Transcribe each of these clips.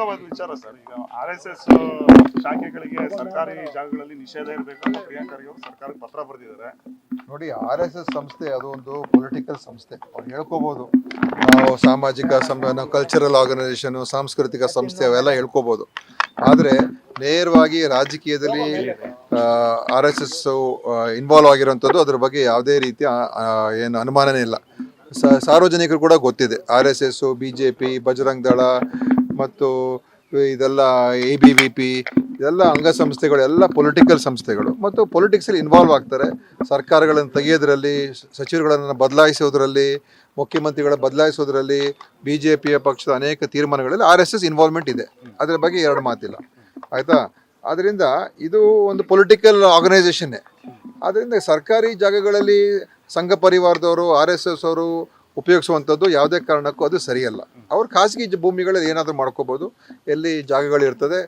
ಪ್ರಮುಖವಾದ ವಿಚಾರ ಸರ್. ಈಗ ಆರ್ ಎಸ್ ಎಸ್ ಶಾಖೆಗಳಿಗೆ ಸರ್ಕಾರಿ ಜಾಗಗಳಲ್ಲಿ ನಿಷೇಧ ಇರಬೇಕು ಅಂತ ಪ್ರಿಯಾಂಕ್ ಸರ್ಕಾರಕ್ಕೆ ಪತ್ರ ಬರೆದಿದ್ದಾರೆ. ನೋಡಿ ಆರ್ ಎಸ್ ಎಸ್ ಸಂಸ್ಥೆ ಅದು ಒಂದು ಪೊಲಿಟಿಕಲ್ ಸಂಸ್ಥೆ. ಅವ್ರು ಹೇಳ್ಕೋಬಹುದು ನಾವು ಸಾಮಾಜಿಕ ಸಂ ಕಲ್ಚರಲ್ ಆರ್ಗನೈಸೇಷನ್ ಸಾಂಸ್ಕೃತಿಕ ಸಂಸ್ಥೆ ಅವೆಲ್ಲ ಹೇಳ್ಕೋಬಹುದು ಆದರೆ ನೇರವಾಗಿ ರಾಜಕೀಯದಲ್ಲಿ ಆರ್ ಎಸ್ ಎಸ್ ಇನ್ವಾಲ್ವ್ ಆಗಿರೋಂಥದ್ದು ಅದ್ರ ಬಗ್ಗೆ ಯಾವುದೇ ರೀತಿಯ ಏನು ಅನುಮಾನನೇ ಇಲ್ಲ. ಸಾರ್ವಜನಿಕರು ಕೂಡ ಗೊತ್ತಿದೆ. R S S B J P Bajrang Dal ಮತ್ತು ಇದೆಲ್ಲ ಎ ಬಿ ವಿ ಪಿ ಇದೆಲ್ಲ ಅಂಗಸಂಸ್ಥೆಗಳು, ಎಲ್ಲ ಪೊಲಿಟಿಕಲ್ ಸಂಸ್ಥೆಗಳು. ಮತ್ತು ಪೊಲಿಟಿಕ್ಸಲ್ಲಿ ಇನ್ವಾಲ್ವ್ ಆಗ್ತಾರೆ. ಸರ್ಕಾರಗಳನ್ನು ತೆಗೆಯೋದ್ರಲ್ಲಿ, ಸಚಿವರುಗಳನ್ನು ಬದಲಾಯಿಸೋದ್ರಲ್ಲಿ, ಮುಖ್ಯಮಂತ್ರಿಗಳ ಬದಲಾಯಿಸೋದ್ರಲ್ಲಿ ಬಿ ಜೆ ಪಿಯ ಪಕ್ಷದ ಅನೇಕ ತೀರ್ಮಾನಗಳಲ್ಲಿ ಆರ್ ಎಸ್ ಎಸ್ ಇನ್ವಾಲ್ವ್ಮೆಂಟ್ ಇದೆ. ಅದರ ಬಗ್ಗೆ ಎರಡು ಮಾತಿಲ್ಲ. ಆಯಿತಾ? ಅದರಿಂದ ಇದು ಒಂದು ಪೊಲಿಟಿಕಲ್ ಆರ್ಗನೈಸೇಷನ್ನೇ ಆದ್ದರಿಂದ ಸರ್ಕಾರಿ ಜಾಗಗಳಲ್ಲಿ ಸಂಘ ಪರಿವಾರದವರು ಆರ್ ಎಸ್ ಎಸ್ ಅವರು ಉಪಯೋಗಿಸುವಂಥದ್ದು ಯಾವುದೇ ಕಾರಣಕ್ಕೂ ಅದು ಸರಿಯಲ್ಲ. ಅವ್ರು ಖಾಸಗಿ ಭೂಮಿಗಳಲ್ಲಿ ಏನಾದರೂ ಮಾಡ್ಕೋಬೋದು. ಎಲ್ಲಿ ಜಾಗಗಳಿರ್ತದೆ,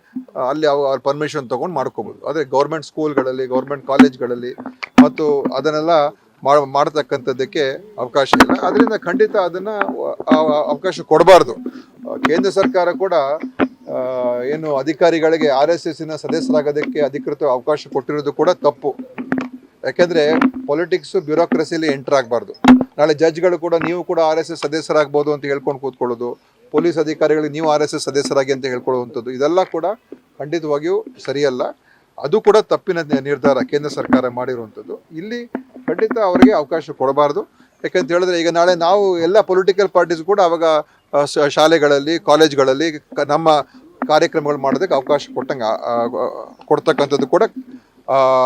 ಅಲ್ಲಿ ಅವು, ಅವ್ರ ಪರ್ಮಿಷನ್ ತೊಗೊಂಡು ಮಾಡ್ಕೋಬೋದು. ಆದರೆ ಗೌರ್ಮೆಂಟ್ ಸ್ಕೂಲ್ಗಳಲ್ಲಿ ಗೌರ್ಮೆಂಟ್ ಕಾಲೇಜ್ಗಳಲ್ಲಿ ಮತ್ತು ಅದನ್ನೆಲ್ಲ ಮಾಡ್ತಕ್ಕಂಥದ್ದಕ್ಕೆ ಅವಕಾಶ ಇಲ್ಲ. ಅದರಿಂದ ಖಂಡಿತ ಅದನ್ನು ಅವಕಾಶ ಕೊಡಬಾರ್ದು. ಕೇಂದ್ರ ಸರ್ಕಾರ ಕೂಡ ಏನು ಅಧಿಕಾರಿಗಳಿಗೆ ಆರ್ ಎಸ್ ಎಸ್ಸಿನ ಸದಸ್ಯರಾಗೋದಕ್ಕೆ ಅಧಿಕೃತ ಅವಕಾಶ ಕೊಟ್ಟಿರೋದು ಕೂಡ ತಪ್ಪು. ಯಾಕೆಂದರೆ ಪೊಲಿಟಿಕ್ಸು ಬ್ಯೂರೋಕ್ರಸಿಲಿ ಎಂಟ್ರ್ ಆಗಬಾರ್ದು. ನಾಳೆ ಜಡ್ಜ್ಗಳು ಕೂಡ ನೀವು ಕೂಡ ಆರ್ ಎಸ್ ಎಸ್ ಸದಸ್ಯರಾಗ್ಬೋದು ಅಂತ ಹೇಳ್ಕೊಂಡು ಕೂತ್ಕೊಳ್ಳೋದು. ಪೊಲೀಸ್ ಅಧಿಕಾರಿಗಳಿಗೆ ನೀವು ಆರ್ ಎಸ್ ಎಸ್ ಸದಸ್ಯರಾಗಿ ಅಂತ ಹೇಳ್ಕೊಳ್ಳುವಂಥದ್ದು, ಇದೆಲ್ಲ ಕೂಡ ಖಂಡಿತವಾಗಿಯೂ ಸರಿಯಲ್ಲ. ಅದು ಕೂಡ ತಪ್ಪಿನ ನಿರ್ಧಾರ ಕೇಂದ್ರ ಸರ್ಕಾರ ಮಾಡಿರುವಂಥದ್ದು. ಇಲ್ಲಿ ಖಂಡಿತ ಅವರಿಗೆ ಅವಕಾಶ ಕೊಡಬಾರ್ದು. ಯಾಕಂತ ಹೇಳಿದ್ರೆ ಈಗ ನಾಳೆ ನಾವು ಎಲ್ಲ ಪೊಲಿಟಿಕಲ್ ಪಾರ್ಟೀಸ್ ಕೂಡ ಅವಾಗ ಶಾಲೆಗಳಲ್ಲಿ, ಕಾಲೇಜ್ಗಳಲ್ಲಿ ನಮ್ಮ ಕಾರ್ಯಕ್ರಮಗಳು ಮಾಡೋದಕ್ಕೆ ಅವಕಾಶ ಕೊಟ್ಟಂಗೆ ಕೊಡ್ತಕ್ಕಂಥದ್ದು ಕೂಡ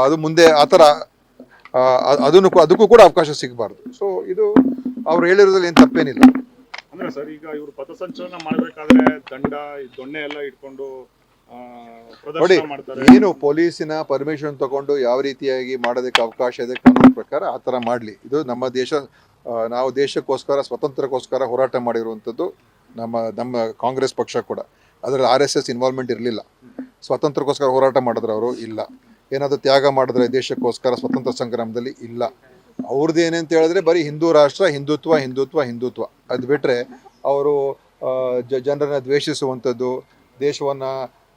ಅದು ಮುಂದೆ ಆ ಥರ ಅದನ್ನು ಅದಕ್ಕೂ ಕೂಡ ಅವಕಾಶ ಸಿಗಬಾರ್ದು. ಸೊ ಇದು ಅವ್ರು ಹೇಳಿರೋದ್ರಲ್ಲಿ ಏನು ತಪ್ಪೇನಿಲ್ಲ. ಅಂದ್ರೆ ಸರ್ ಈಗ ಇವರು ಪಥಸಂಚಲನ ಮಾಡಬೇಕಾದ್ರೆ ದಂಡ ದೊಣ್ಣೆ ಎಲ್ಲ ಇಟ್ಕೊಂಡು ನೋಡಿ ಏನು ಪೊಲೀಸಿನ ಪರ್ಮಿಷನ್ ತಗೊಂಡು ಯಾವ ರೀತಿಯಾಗಿ ಮಾಡೋದಕ್ಕೆ ಅವಕಾಶ ಇದೆ ಕಾನೂನು ಪ್ರಕಾರ ಆ ಥರ ಮಾಡಲಿ. ಇದು ನಮ್ಮ ದೇಶ ನಾವು ದೇಶಕ್ಕೋಸ್ಕರ ಸ್ವತಂತ್ರಕ್ಕೋಸ್ಕರ ಹೋರಾಟ ಮಾಡಿರುವಂಥದ್ದು ನಮ್ಮ ನಮ್ಮ ಕಾಂಗ್ರೆಸ್ ಪಕ್ಷ ಕೂಡ. ಅದರಲ್ಲಿ ಆರ್ ಎಸ್ ಎಸ್ ಇನ್ವಾಲ್ವ್ಮೆಂಟ್ ಇರಲಿಲ್ಲ. ಸ್ವಾತಂತ್ರ್ಯಕ್ಕೋಸ್ಕರ ಹೋರಾಟ ಮಾಡಿದ್ರೆ ಅವರು ಇಲ್ಲ. ಏನಾದರೂ ತ್ಯಾಗ ಮಾಡಿದ್ರೆ ದೇಶಕ್ಕೋಸ್ಕರ ಸ್ವತಂತ್ರ ಸಂಗ್ರಾಮದಲ್ಲಿ ಇಲ್ಲ. ಅವ್ರದ್ದು ಏನಂತ ಹೇಳಿದ್ರೆ ಬರೀ ಹಿಂದೂ ರಾಷ್ಟ್ರ, ಹಿಂದುತ್ವ ಹಿಂದುತ್ವ ಹಿಂದುತ್ವ. ಅದು ಬಿಟ್ಟರೆ ಅವರು ಜ, ಜನರನ್ನು ದ್ವೇಷಿಸುವಂಥದ್ದು, ದೇಶವನ್ನು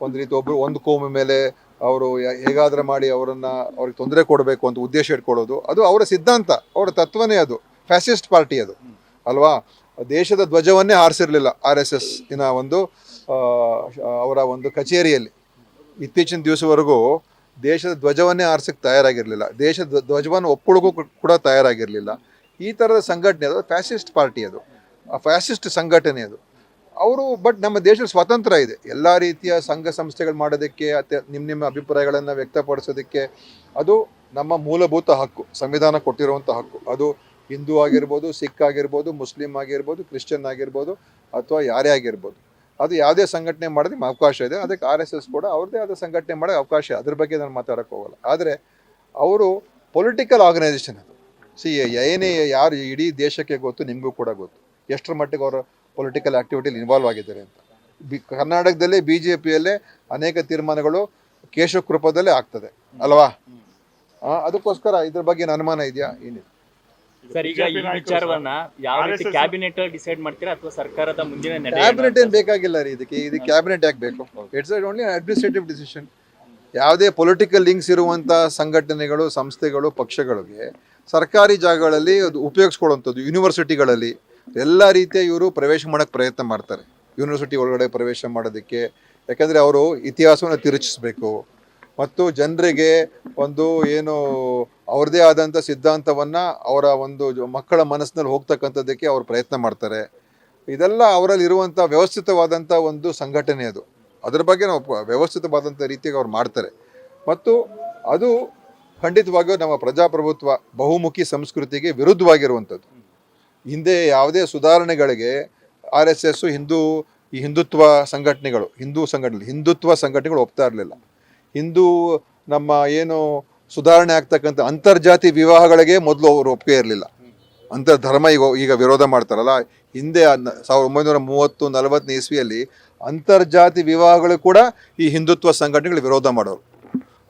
ಒಂದು ರೀತಿ ಒಬ್ಬರು ಒಂದು ಕೋಮು ಮೇಲೆ ಅವರು ಹೇಗಾದರೂ ಮಾಡಿ ಅವರನ್ನು ಅವ್ರಿಗೆ ತೊಂದರೆ ಕೊಡಬೇಕು ಅಂತ ಉದ್ದೇಶ ಇಟ್ಕೊಳ್ಳೋದು, ಅದು ಅವರ ಸಿದ್ಧಾಂತ, ಅವರ ತತ್ವನೇ ಅದು. ಫ್ಯಾಸಿಸ್ಟ್ ಪಾರ್ಟಿ ಅದು. ಅಲ್ವಾ? ದೇಶದ ಧ್ವಜವನ್ನೇ ಹಾರಿಸಿರ್ಲಿಲ್ಲ ಆರ್ ಎಸ್ ಒಂದು ಅವರ ಒಂದು ಕಚೇರಿಯಲ್ಲಿ. ಇತ್ತೀಚಿನ ದಿವಸವರೆಗೂ ದೇಶದ ಧ್ವಜವನ್ನೇ ಆರಿಸಕ್ಕೆ ತಯಾರಾಗಿರಲಿಲ್ಲ. ದೇಶದ ಧ್ವಜವನ್ನು ಒಪ್ಪಳಗೂ ಕೂಡ ತಯಾರಾಗಿರಲಿಲ್ಲ. ಈ ಥರದ ಸಂಘಟನೆ ಅದು ಫ್ಯಾಸಿಸ್ಟ್ ಪಾರ್ಟಿ ಅದು. ಫ್ಯಾಸಿಸ್ಟ್ ಸಂಘಟನೆ ಅದು. ಅವರು ಬಟ್ ನಮ್ಮ ದೇಶದ ಸ್ವಾತಂತ್ರ್ಯ ಇದೆ. ಎಲ್ಲ ರೀತಿಯ ಸಂಘ ಸಂಸ್ಥೆಗಳು ಮಾಡೋದಕ್ಕೆ ಅತ್ಯ ನಿಮ್ಮ ನಿಮ್ಮ ಅಭಿಪ್ರಾಯಗಳನ್ನು ವ್ಯಕ್ತಪಡಿಸೋದಕ್ಕೆ ಅದು ನಮ್ಮ ಮೂಲಭೂತ ಹಕ್ಕು, ಸಂವಿಧಾನ ಕೊಟ್ಟಿರುವಂಥ ಹಕ್ಕು. ಅದು ಹಿಂದೂ ಆಗಿರ್ಬೋದು, ಸಿಖ್ ಆಗಿರ್ಬೋದು, ಮುಸ್ಲಿಂ ಆಗಿರ್ಬೋದು, ಕ್ರಿಶ್ಚಿಯನ್ ಆಗಿರ್ಬೋದು ಅಥವಾ ಯಾರೇ ಆಗಿರ್ಬೋದು. ಅದು ಯಾವುದೇ ಸಂಘಟನೆ ಮಾಡೋದಕ್ಕೆ ಅವಕಾಶ ಇದೆ. ಅದಕ್ಕೆ ಆರ್ ಎಸ್ ಎಸ್ ಕೂಡ ಅವ್ರದ್ದೇ ಆದ ಸಂಘಟನೆ ಮಾಡೋಕ್ಕೆ ಅವಕಾಶ. ಅದ್ರ ಬಗ್ಗೆ ನಾನು ಮಾತಾಡೋಕ್ಕೆ ಹೋಗಲ್ಲ. ಆದರೆ ಅವರು ಪೊಲಿಟಿಕಲ್ ಆರ್ಗನೈಸೇಷನ್ ಅದು. ಸಿ ಏನೇ ಯಾರು ಇಡೀ ದೇಶಕ್ಕೆ ಗೊತ್ತು, ನಿಮಗೂ ಕೂಡ ಗೊತ್ತು. ಎಷ್ಟರ ಮಟ್ಟಿಗೆ ಅವರು ಪೊಲಿಟಿಕಲ್ ಆ್ಯಕ್ಟಿವಿಟಿಲಿ ಇನ್ವಾಲ್ವ್ ಆಗಿದ್ದಾರೆ ಅಂತ. ಬಿ, ಕರ್ನಾಟಕದಲ್ಲೇ ಬಿ ಜೆ ಪಿಯಲ್ಲೇ ಅನೇಕ ತೀರ್ಮಾನಗಳು ಕೇಶವ ಕೃಪದಲ್ಲೇ ಆಗ್ತದೆ. ಅಲ್ವಾ? ಅದಕ್ಕೋಸ್ಕರ ಇದ್ರ ಬಗ್ಗೆ ಏನು ಅನುಮಾನ ಇದೆಯಾ? ಏನಿಲ್ಲ. ಸರ್ ಈಗ ಈ ವಿಚಾರವನ್ನ ಯಾವ ರೀತಿ ಕ್ಯಾಬಿನೆಟ್ ಡಿಸೈಡ್ ಮಾಡ್ತೀರಾ ಅಥವಾ ಸರ್ಕಾರದ ಮುಂದಿನ ನಡೆ ಕ್ಯಾಬಿನೆಟ್ ಏನು ಬೇಕಾಗಿಲ್ಲ ರೀ ಇದಕ್ಕೆ. ಇದು ಕ್ಯಾಬಿನೆಟ್ ಯಾಕೆ ಬೇಕು? ಇಟ್ಸ್ ಓನ್ಲಿ ಅಡ್ಮಿನಿಸ್ಟ್ರೇಟಿವ್ ಡಿಸಿಷನ್ ಯಾವುದೇ ಪೊಲಿಟಿಕಲ್ ಲಿಂಕ್ಸ್ ಇರುವಂತಹ ಸಂಘಟನೆಗಳು ಸಂಸ್ಥೆಗಳು ಪಕ್ಷಗಳಿಗೆ ಸರ್ಕಾರಿ ಜಾಗಗಳಲ್ಲಿ ಅದು ಉಪಯೋಗಿಸ್ಕೊಳ್ಳುವಂಥದ್ದು ಯೂನಿವರ್ಸಿಟಿಗಳಲ್ಲಿ ಎಲ್ಲ ರೀತಿಯ ಇವರು ಪ್ರವೇಶ ಮಾಡೋಕ್ಕೆ ಪ್ರಯತ್ನ ಮಾಡ್ತಾರೆ. ಯೂನಿವರ್ಸಿಟಿ ಒಳಗಡೆ ಪ್ರವೇಶ ಮಾಡೋದಕ್ಕೆ. ಯಾಕಂದರೆ ಅವರು ಇತಿಹಾಸವನ್ನು ತಿರುಚಿಸ್ಬೇಕು. ಮತ್ತು ಜನರಿಗೆ ಒಂದು ಏನು ಅವ್ರದ್ದೇ ಆದಂಥ ಸಿದ್ಧಾಂತವನ್ನು ಅವರ ಒಂದು ಮಕ್ಕಳ ಮನಸ್ಸಿನಲ್ಲಿ ಹೋಗ್ತಕ್ಕಂಥದ್ದಕ್ಕೆ ಅವರು ಪ್ರಯತ್ನ ಮಾಡ್ತಾರೆ. ಇದೆಲ್ಲ ಅವರಲ್ಲಿ ಇರುವಂಥ ವ್ಯವಸ್ಥಿತವಾದಂಥ ಒಂದು ಸಂಘಟನೆ ಅದು. ಅದ್ರ ಬಗ್ಗೆ ನಾವು ವ್ಯವಸ್ಥಿತವಾದಂಥ ರೀತಿಯಾಗಿ ಅವ್ರು ಮಾಡ್ತಾರೆ. ಮತ್ತು ಅದು ಖಂಡಿತವಾಗಿಯೂ ನಮ್ಮ ಪ್ರಜಾಪ್ರಭುತ್ವ ಬಹುಮುಖಿ ಸಂಸ್ಕೃತಿಗೆ ವಿರುದ್ಧವಾಗಿರುವಂಥದ್ದು. ಹಿಂದೆ ಯಾವುದೇ ಸುಧಾರಣೆಗಳಿಗೆ ಆರ್ ಎಸ್ ಎಸ್ಸು ಹಿಂದೂ ಈ ಹಿಂದುತ್ವ ಸಂಘಟನೆಗಳು, ಹಿಂದೂ ಸಂಘಟನೆ ಹಿಂದುತ್ವ ಸಂಘಟನೆಗಳು ಒಪ್ತಾ ಇರಲಿಲ್ಲ. ಹಿಂದೂ ನಮ್ಮ ಏನು ಸುಧಾರಣೆ ಆಗ್ತಕ್ಕಂಥ ಅಂತರ್ಜಾತಿ ವಿವಾಹಗಳಿಗೆ ಮೊದಲು ಅವರು ಒಪ್ಪಿಗೆ ಇರಲಿಲ್ಲ. ಅಂತರ್ ಧರ್ಮ ಈಗ ಈಗ ವಿರೋಧ ಮಾಡ್ತಾರಲ್ಲ, ಹಿಂದೆ ಸಾವಿರದ ಒಂಬೈನೂರ ಮೂವತ್ತು, ನಲವತ್ತನೇ ಇಸ್ವಿಯಲ್ಲಿ ಅಂತರ್ಜಾತಿ ವಿವಾಹಗಳು ಕೂಡ ಈ ಹಿಂದುತ್ವ ಸಂಘಟನೆಗಳು ವಿರೋಧ ಮಾಡೋರು.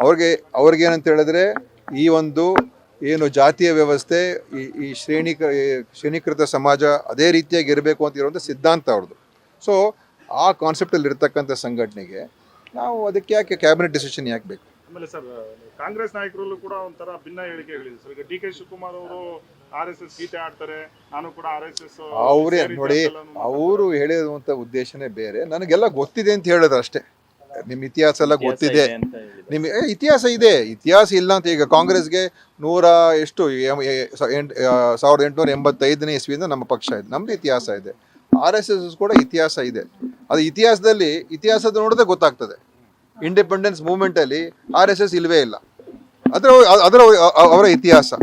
ಅವ್ರಿಗೆ ಅವ್ರಿಗೆ ಏನಂತ ಹೇಳಿದ್ರೆ ಈ ಒಂದು ಏನು ಜಾತಿಯ ವ್ಯವಸ್ಥೆ, ಈ ಈ ಶ್ರೇಣೀಕ ಶ್ರೇಣೀಕೃತ ಸಮಾಜ ಅದೇ ರೀತಿಯಾಗಿ ಇರಬೇಕು ಅಂತ ಇರುವಂಥ ಸಿದ್ಧಾಂತ ಅವ್ರದ್ದು. ಸೊ ಆ ಕಾನ್ಸೆಪ್ಟಲ್ಲಿ ಇರ್ತಕ್ಕಂಥ ಸಂಘಟನೆಗೆ ನಾವು ಅದಕ್ಕೆ ಯಾಕೆ ಕ್ಯಾಬಿನೆಟ್ ಡಿಸಿಷನ್ ಯಾಕೆ ಬೇಕು? ಆಮೇಲೆ ಸರ್ ಕಾಂಗ್ರೆಸ್ ನಾಯಕರಲ್ಲೂ ಕೂಡ ಒಂಥರ ಭಿನ್ನ ಹೇಳಿಕೆಗಳಿದೆ ಸರ್. ಈಗ ಡಿ ಕೆ ಶಿವಕುಮಾರ್ ಅವರು ಆರ್ ಎಸ್ ಎಸ್ ಗೀತೆ ಆಡ್ತಾರೆ ನಾನು ಕೂಡ ಆರ್ ಎಸ್ ಎಸ್ ಅವರೇ ನೋಡಿ ಅವರು ಹೇಳಿರುವಂಥ ಉದ್ದೇಶನೇ ಬೇರೆ. ನನಗೆಲ್ಲ ಗೊತ್ತಿದೆ ಅಂತ ಹೇಳಿದ್ರು ಅಷ್ಟೇ. ನಿಮ್ಮ ಇತಿಹಾಸ ಎಲ್ಲ ಗೊತ್ತಿದೆ. ಅಂತ ನಿಮಗೆ ಏ, ಇತಿಹಾಸ ಇದೆ. ಇತಿಹಾಸ ಇಲ್ಲ ಅಂತ ಈಗ ಕಾಂಗ್ರೆಸ್ಗೆ ನೂರ ಎಷ್ಟು ಎಂ- ಎ- ಸ- ಸಾವಿರದ ಎಂಟುನೂರ ಎಂಬತ್ತೈದನೇ ಇಸ್ವಿಯಿಂದ ನಮ್ಮ ಪಕ್ಷ ಇದೆ. ನಮ್ದು ಇತಿಹಾಸ ಇದೆ. ಆರ್ ಎಸ್ ಎಸ್ ಕೂಡ ಇತಿಹಾಸ ಇದೆ. ಅದು ಇತಿಹಾಸದಲ್ಲಿ, ಇತಿಹಾಸದ ನೋಡಿದ್ರೆ ಗೊತ್ತಾಗ್ತದೆ. ಇಂಡಿಪೆಂಡೆನ್ಸ್ ಮೂವ್ಮೆಂಟಲ್ಲಿ ಆರ್ ಎಸ್ ಎಸ್ ಇಲ್ಲವೇ ಇಲ್ಲ. ಅದರ ಅದರ, ಅವರ ಇತಿಹಾಸ.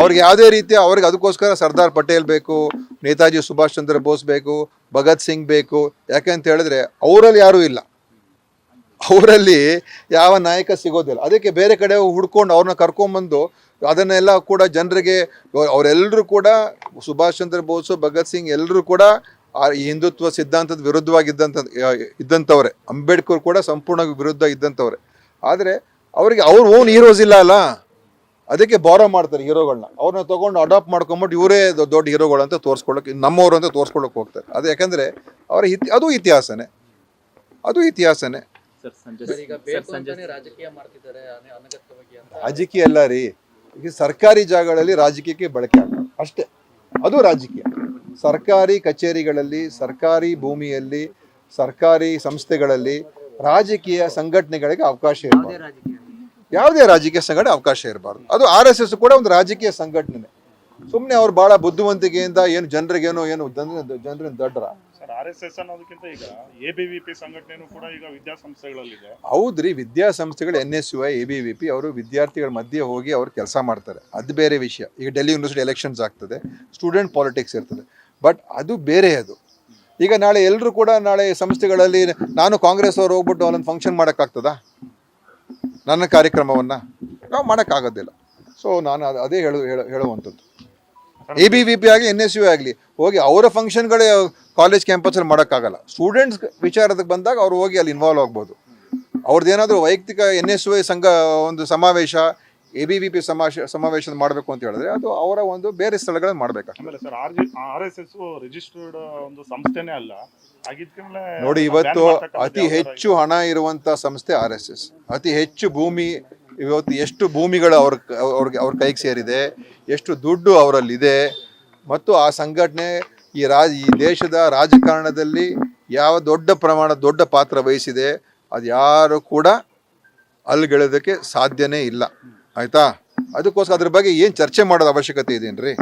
ಅವ್ರಿಗೆ ಯಾವುದೇ ರೀತಿಯ, ಅವ್ರಿಗೆ ಅದಕ್ಕೋಸ್ಕರ ಸರ್ದಾರ್ ಪಟೇಲ್ ಬೇಕು, ನೇತಾಜಿ ಸುಭಾಷ್ ಚಂದ್ರ ಬೋಸ್ ಬೇಕು, ಭಗತ್ ಸಿಂಗ್ ಬೇಕು. ಯಾಕೆಂತ ಹೇಳಿದ್ರೆ, ಅವರಲ್ಲಿ ಯಾರೂ ಇಲ್ಲ. ಅವರಲ್ಲಿ ಯಾವ ನಾಯಕ ಸಿಗೋದಿಲ್ಲ. ಅದಕ್ಕೆ ಬೇರೆ ಕಡೆ ಹುಡ್ಕೊಂಡು ಅವ್ರನ್ನ ಕರ್ಕೊಂಬಂದು ಅದನ್ನೆಲ್ಲ ಕೂಡ ಜನರಿಗೆ, ಅವರೆಲ್ಲರೂ ಕೂಡ ಸುಭಾಷ್ ಚಂದ್ರ ಬೋಸು, ಭಗತ್ ಸಿಂಗ್ ಎಲ್ಲರೂ ಕೂಡ ಆ ಹಿಂದುತ್ವ ಸಿದ್ಧಾಂತದ ವಿರುದ್ಧವಾಗಿದ್ದಂಥ ಇದ್ದಂಥವ್ರೆ ಅಂಬೇಡ್ಕರ್ ಕೂಡ ಸಂಪೂರ್ಣ ವಿರುದ್ಧ ಇದ್ದಂಥವ್ರೆ ಆದರೆ ಅವರಿಗೆ ಅವ್ರ ಓನ್ ಹೀರೋಸ್ ಇಲ್ಲ ಅಲ್ಲ? ಅದಕ್ಕೆ ಬಾರೋ ಮಾಡ್ತಾರೆ ಹೀರೋಗಳನ್ನ ಅವ್ರನ್ನ ತೊಗೊಂಡು ಅಡಾಪ್ಟ್ ಮಾಡ್ಕೊಂಬಿಟ್ಟು ಇವರೇ ದೊಡ್ಡ ಹೀರೋಗಳು ಅಂತ ತೋರಿಸ್ಕೊಳ್ಳೋಕೆ ನಮ್ಮವರು ಅಂತ ತೋರಿಸ್ಕೊಳ್ಳೋಕೆ ಹೋಗ್ತಾರೆ. ಅದು ಯಾಕಂದರೆ ಅವರ ಇತಿ ಅದು ಇತಿಹಾಸನೇ. ಅದು ಇತಿಹಾಸನೇ. ಸರ್ ಸಂಜೆ ಸರ್, ಈಗ ಸರ್ ಬೇಕು ಸಂಜೆ ಅಂತಾನೆ ರಾಜಕೀಯ ಮಾಡ್ತಿದ್ದಾರೆ ಅನಗತ್ಯವಾಗಿ ಅಂತ. ರಾಜಕೀಯ ಅಲ್ಲ ರೀ. ಈಗ ಸರ್ಕಾರಿ ಜಾಗಗಳಲ್ಲಿ ರಾಜಕೀಯಕ್ಕೆ ಬಳಕೆ ಆಗ ಅಷ್ಟೇ. ಅದು ರಾಜಕೀಯ. ಸರ್ಕಾರಿ ಕಚೇರಿಗಳಲ್ಲಿ ಸರ್ಕಾರಿ ಭೂಮಿಯಲ್ಲಿ ಸರ್ಕಾರಿ ಸಂಸ್ಥೆಗಳಲ್ಲಿ ರಾಜಕೀಯ ಸಂಘಟನೆಗಳಿಗೆ ಅವಕಾಶ ಇರಬಾರ್ದು. ಯಾವುದೇ ರಾಜಕೀಯ ಸಂಘಟನೆ ಅವಕಾಶ ಇರಬಾರ್ದು. ಅದು ಆರ್ ಎಸ್ ಎಸ್ ಕೂಡ ಒಂದು ರಾಜಕೀಯ ಸಂಘಟನೆ ಸುಮ್ಮನೆ ಅವ್ರು ಬಹಳ ಬುದ್ಧಿವಂತಿಕೆಯಿಂದ ಏನು ಜನರಿಗೇನೋ ಏನು ಜನರ ದೊಡ್ಡರ ದಡ್ರ. ಹೌದ್ರಿ ವಿದ್ಯಾಸಂಸ್ಥೆಗಳು N S U I A B V P ಅವರು ವಿದ್ಯಾರ್ಥಿಗಳ ಮಧ್ಯೆ ಹೋಗಿ ಅವರು ಕೆಲಸ ಮಾಡ್ತಾರೆ. ಅದು ಬೇರೆ ವಿಷಯ. ಈಗ ಡೆಲ್ಲಿ ಯೂನಿವರ್ಸಿಟಿ ಎಲೆಕ್ಷನ್ಸ್ ಆಗ್ತದೆ. ಸ್ಟೂಡೆಂಟ್ ಪಾಲಿಟಿಕ್ಸ್ ಇರ್ತದೆ. ಬಟ್ ಅದು ಬೇರೆ ಅದು. ಈಗ ನಾಳೆ ಎಲ್ಲರೂ ಕೂಡ ನಾಳೆ ಸಂಸ್ಥೆಗಳಲ್ಲಿ ನಾನು ಕಾಂಗ್ರೆಸ್ ಅವರು ಹೋಗ್ಬಿಟ್ಟು ಅಲ್ಲೊಂದು ಫಂಕ್ಷನ್ ಮಾಡೋಕ್ಕಾಗ್ತದಾ? ನನ್ನ ಕಾರ್ಯಕ್ರಮವನ್ನು? ನಾವು ಮಾಡೋಕ್ಕಾಗೋದಿಲ್ಲ. ಸೊ ನಾನು ಅದು- ಅದೇ ಹೇಳು ಹೇಳು- ಹೇಳುವಂಥದ್ದು. ಎ ಬಿ ವಿ ಪಿ ಆಗಲಿ ಎನ್ ಎಸ್ ಯು ಆಗಲಿ ಹೋಗಿ ಅವರ ಫಂಕ್ಷನ್ಗಳೇ ಕಾಲೇಜ್ ಕ್ಯಾಂಪಸಲ್ಲಿ ಮಾಡೋಕ್ಕಾಗಲ್ಲ. ಸ್ಟೂಡೆಂಟ್ಸ್ ವಿಚಾರದಕ್ಕೆ ಬಂದಾಗ ಅವ್ರು ಹೋಗಿ ಅಲ್ಲಿ ಇನ್ವಾಲ್ವ್ ಆಗ್ಬೋದು. ಅವ್ರದ್ದೇನಾದರೂ ವೈಯಕ್ತಿಕ ಎನ್ ಎಸ್ ಯು ಸಂಘ ಒಂದು ಸಮಾವೇಶ ಎ ಬಿ ವಿ ಪಿ ಸಮಾವೇಶ ಸಮಾವೇಶ ಮಾಡಬೇಕು ಅಂತ ಹೇಳಿದ್ರೆ ಅದು ಅವರ ಒಂದು ಬೇರೆ ಸ್ಥಳಗಳಲ್ಲಿ ಮಾಡಬೇಕಾಗ್ತದೆ. ಆಮೇಲೆ sir R G R S S registered ಒಂದು ಸಂಸ್ಥೆನೇ ಅಲ್ಲ. ಆಗಿದ್ಮೇಲೆ ನೋಡಿ ಇವತ್ತು ಅತಿ ಹೆಚ್ಚು ಹಣ ಇರುವಂತ ಸಂಸ್ಥೆ ಆರ್ ಎಸ್ ಎಸ್. ಅತಿ ಹೆಚ್ಚು ಭೂಮಿ ಇವತ್ತು ಎಷ್ಟು ಭೂಮಿಗಳು ಅವ್ರ ಅವ್ರಿಗೆ ಅವ್ರ ಕೈಗೆ ಸೇರಿದೆ ಎಷ್ಟು ದುಡ್ಡು ಅವರಲ್ಲಿದೆ ಮತ್ತು ಆ ಸಂಘಟನೆ ಈ ರಾಜ ಈ ದೇಶದ ರಾಜಕಾರಣದಲ್ಲಿ ಯಾವ ದೊಡ್ಡ ಪ್ರಮಾಣ ದೊಡ್ಡ ಪಾತ್ರ ವಹಿಸಿದೆ ಅದು ಯಾರು ಕೂಡ ಅಲ್ಲಿಗೆಳೋದಕ್ಕೆ ಸಾಧ್ಯನೇ ಇಲ್ಲ. ಆಯ್ತಾ? ಅದಕ್ಕೋಸ್ಕರ ಅದ್ರ ಬಗ್ಗೆ ಏನು ಚರ್ಚೆ ಮಾಡೋದು ಅವಶ್ಯಕತೆ ಇದೆಯೇನ್ರಿ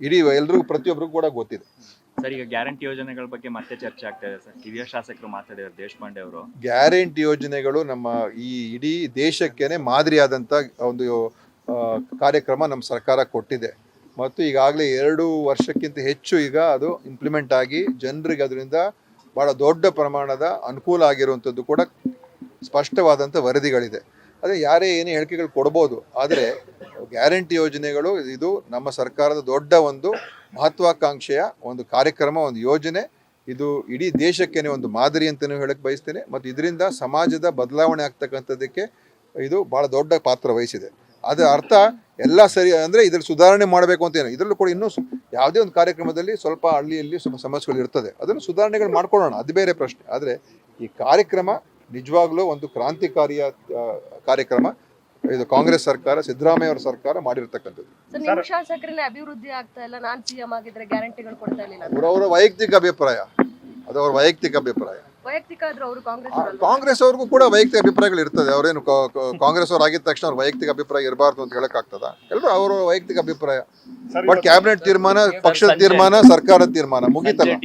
ಇಡೀ ಎಲ್ರಿಗೂ ಪ್ರತಿಯೊಬ್ಬರಿಗೂ ಕೂಡ ಗೊತ್ತಿದೆ. ಸರ್ ಈಗ ಗ್ಯಾರಂಟಿ ಯೋಜನೆಗಳ ಬಗ್ಗೆ ಮತ್ತೆ ಚರ್ಚೆ ಆಗ್ತಾ ಇದೆ ಸರ್. ಹಿರಿಯ ಶಾಸಕರು ಮಾತಾಡಿದ್ದಾರೆ ದೇಶಪಾಂಡೆ ಅವರು. ಗ್ಯಾರಂಟಿ ಯೋಜನೆಗಳು ನಮ್ಮ ಈ ಇಡೀ ದೇಶಕ್ಕೇನೆ ಮಾದರಿಯಾದಂಥ ಒಂದು ಆ, ಕಾರ್ಯಕ್ರಮ ನಮ್ಮ ಸರ್ಕಾರ ಕೊಟ್ಟಿದೆ. ಮತ್ತು ಈಗಾಗಲೇ ಎರಡು ವರ್ಷಕ್ಕಿಂತ ಹೆಚ್ಚು ಈಗ ಅದು ಇಂಪ್ಲಿಮೆಂಟ್ ಆಗಿ ಜನರಿಗೆ ಅದರಿಂದ ಭಾಳ ದೊಡ್ಡ ಪ್ರಮಾಣದ ಅನುಕೂಲ ಆಗಿರುವಂಥದ್ದು ಕೂಡ ಸ್ಪಷ್ಟವಾದಂಥ ವರದಿಗಳಿದೆ. ಅದೇ ಯಾರೇ ಏನೇ ಹೇಳಿಕೆಗಳು ಕೊಡ್ಬೋದು, ಆದರೆ ಗ್ಯಾರಂಟಿ ಯೋಜನೆಗಳು ಇದು ನಮ್ಮ ಸರ್ಕಾರದ ದೊಡ್ಡ ಒಂದು ಮಹತ್ವಾಕಾಂಕ್ಷೆಯ ಒಂದು ಕಾರ್ಯಕ್ರಮ, ಒಂದು ಯೋಜನೆ. ಇದು ಇಡೀ ದೇಶಕ್ಕೇನೆ ಒಂದು ಮಾದರಿ ಅಂತಲೂ ಹೇಳಕ್ಕೆ ಬಯಸ್ತೇನೆ. ಮತ್ತು ಇದರಿಂದ ಸಮಾಜದ ಬದಲಾವಣೆ ಆಗ್ತಕ್ಕಂಥದ್ದಕ್ಕೆ ಇದು ಭಾಳ ದೊಡ್ಡ ಪಾತ್ರ ವಹಿಸಿದೆ. ಅದರ ಅರ್ಥ ಎಲ್ಲ ಸರಿ ಅಂದರೆ ಇದರಲ್ಲಿ ಸುಧಾರಣೆ ಮಾಡಬೇಕು ಅಂತ ಏನು. ಇದರಲ್ಲೂ ಕೂಡ ಇನ್ನೂ ಯಾವುದೇ ಒಂದು ಕಾರ್ಯಕ್ರಮದಲ್ಲಿ ಸ್ವಲ್ಪ ಹಳ್ಳಿಯಲ್ಲಿ ಸ್ವಲ್ಪ ಸಮಸ್ಯೆಗಳು ಇರ್ತದೆ. ಅದನ್ನು ಸುಧಾರಣೆಗಳು ಮಾಡ್ಕೊಳ್ಳೋಣ. ಅದು ಬೇರೆ ಪ್ರಶ್ನೆ. ಆದರೆ ಈ ಕಾರ್ಯಕ್ರಮ ನಿಜವಾಗ್ಲೂ ಒಂದು ಕ್ರಾಂತಿಕಾರಿಯ ಕಾರ್ಯಕ್ರಮ. ಇದು ಕಾಂಗ್ರೆಸ್ ಸರ್ಕಾರ ಸಿದ್ದರಾಮಯ್ಯ ಅವರ ಸರ್ಕಾರ ಮಾಡಿರ್ತಕ್ಕಂಥದ್ದು. ನಿಮ್ಮ ಶಾಸಕರನ್ನ ಅಭಿವೃದ್ಧಿ ಆಗ್ತಾ ಇಲ್ಲ. ನಾನು ಸಿಎಂ ಆಗಿದ್ರೆ ಗ್ಯಾರಂಟಿಗಳು ಕೊಡ್ತಾ ಇಲ್ಲ. ಅವರವರ ವೈಯಕ್ತಿಕ ಅಭಿಪ್ರಾಯ. ಅದು ಅವರ ವೈಯಕ್ತಿಕ ಅಭಿಪ್ರಾಯ. ವೈಯಕ್ತಿಕ ಆದ್ರೂ ಅವರು ಕಾಂಗ್ರೆಸ್ ಕಾಂಗ್ರೆಸ್ ಅವ್ರಿಗೂ ಕೂಡ ವೈಯಕ್ತಿಕ ಅಭಿಪ್ರಾಯಗಳು ಇರ್ತದೆ. ಅವರೇನು ಕಾಂಗ್ರೆಸ್ ಅವ್ರು ಆಗಿದ ತಕ್ಷಣ ಅವ್ರ ವೈಯಕ್ತಿಕ ಅಭಿಪ್ರಾಯ ಇರಬಾರ್ದು ಅಂತ ಹೇಳಕ್ಕಾಗ್ತದ ಎಲ್ಲರೂ ಅವರ ವೈಯಕ್ತಿಕ ಅಭಿಪ್ರಾಯ. ಬಟ್ ಕ್ಯಾಬಿನೆಟ್ ತೀರ್ಮಾನ ಪಕ್ಷದ ತೀರ್ಮಾನ ಸರ್ಕಾರದ ತೀರ್ಮಾನ ಮುಗೀತಲ್ಲ?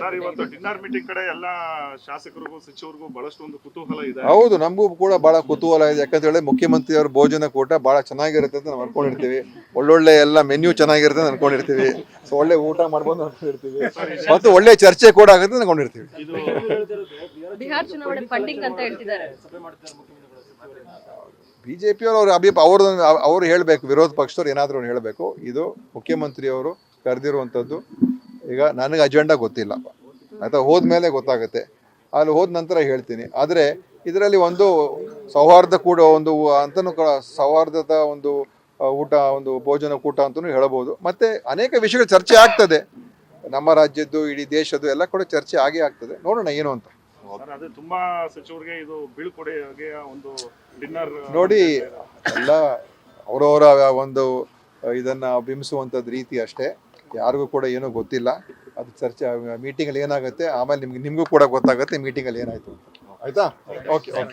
ಸರ್ ಇವತ್ತು ಡಿನ್ನರ್ ಮೀಟಿಂಗ್ ಕಡೆ ಎಲ್ಲ ಶಾಸಕರಿಗೂ ಸಚಿವರಿಗೂ ಬಹಳಷ್ಟು ಒಂದು ಕುತೂಹಲ ಇದೆ. ಹೌದು ನಮಗೂ ಕೂಡ ಬಹಳ ಕುತೂಹಲ ಇದೆ. ಯಾಕಂತ ಹೇಳಿದ್ರೆ ಮುಖ್ಯಮಂತ್ರಿ ಅವ್ರ ಭೋಜನ ಕೂಟ ಬಹಳ ಚೆನ್ನಾಗಿರುತ್ತೆ ಅಂತ ನಾವು ಅನ್ಕೊಂಡಿರ್ತೀವಿ. ಒಳ್ಳೊಳ್ಳೆ ಎಲ್ಲ ಮೆನ್ಯೂ ಚೆನ್ನಾಗಿರುತ್ತೆ ಅಂತ ಅನ್ಕೊಂಡಿರ್ತೀವಿ. ಸೊ ಒಳ್ಳೆ ಊಟ ಮಾಡ್ಬೋದು ಅನ್ಕೊಂಡಿರ್ತೀವಿ. ಮತ್ತು ಒಳ್ಳೆ ಚರ್ಚೆ ಕೂಡ ಆಗುತ್ತೆ ಅಂತ ಅನ್ಕೊಂಡಿರ್ತೀವಿ. ಇದು ಬಿಹಾರ್ ಚುನಾವಣೆ ಫಂಡಿಂಗ್ ಅಂತ ಹೇಳ್ತಿದ್ದಾರೆ. ಬಿಜೆಪಿ ಅವರು ಅಭಿ ಅವ್ರದ್ದು ಅವ್ರು ಹೇಳಬೇಕು ವಿರೋಧ ಪಕ್ಷದವ್ರು ಏನಾದರೂ ಹೇಳಬೇಕು. ಇದು ಮುಖ್ಯಮಂತ್ರಿಯವರು ಕರೆದಿರುವಂಥದ್ದು ಈಗ ನನಗೆ ಅಜೆಂಡಾ ಗೊತ್ತಿಲ್ಲ. ಆಯ್ತಾ? ಹೋದ್ಮೇಲೆ ಗೊತ್ತಾಗುತ್ತೆ. ಅಲ್ಲಿ ಹೋದ ನಂತರ ಹೇಳ್ತೀನಿ. ಆದರೆ ಇದರಲ್ಲಿ ಒಂದು ಸೌಹಾರ್ದ ಕೂಡ ಒಂದು ಅಂತಲೂ ಕೂಡ ಸೌಹಾರ್ದದ ಒಂದು ಊಟ ಒಂದು ಭೋಜನ ಕೂಟ ಅಂತಲೂ ಹೇಳಬಹುದು ಮತ್ತೆ ಅನೇಕ ವಿಷಯಗಳು ಚರ್ಚೆ ಆಗ್ತದೆ. ನಮ್ಮ ರಾಜ್ಯದ್ದು ಇಡೀ ದೇಶದ್ದು ಎಲ್ಲ ಕೂಡ ಚರ್ಚೆ ಆಗೇ ಆಗ್ತದೆ. ನೋಡೋಣ ಏನು ಅಂತ. ಅದೇ ತುಂಬಾ ಸಚಿವರಿಗೆ ಇದು ಬೀಳ್ಕೊಡುಗೆ ಒಂದು ಡಿನ್ನರ್ ನೋಡಿ ಎಲ್ಲ ಅವರವರ ಒಂದು ಇದನ್ನ ಬಿಂಬಿಸುವಂಥದ್ದು ರೀತಿ ಅಷ್ಟೇ. ಯಾರಿಗೂ ಕೂಡ ಏನೂ ಗೊತ್ತಿಲ್ಲ. ಅದು ಚರ್ಚೆ ಮೀಟಿಂಗಲ್ಲಿ ಏನಾಗುತ್ತೆ? ಆಮೇಲೆ ನಿಮ್ಗೆ, ನಿಮಗೂ ಕೂಡ ಗೊತ್ತಾಗುತ್ತೆ ಮೀಟಿಂಗಲ್ಲಿ ಏನಾಯ್ತು ಅಂತ. ಆಯ್ತಾ? Okay okay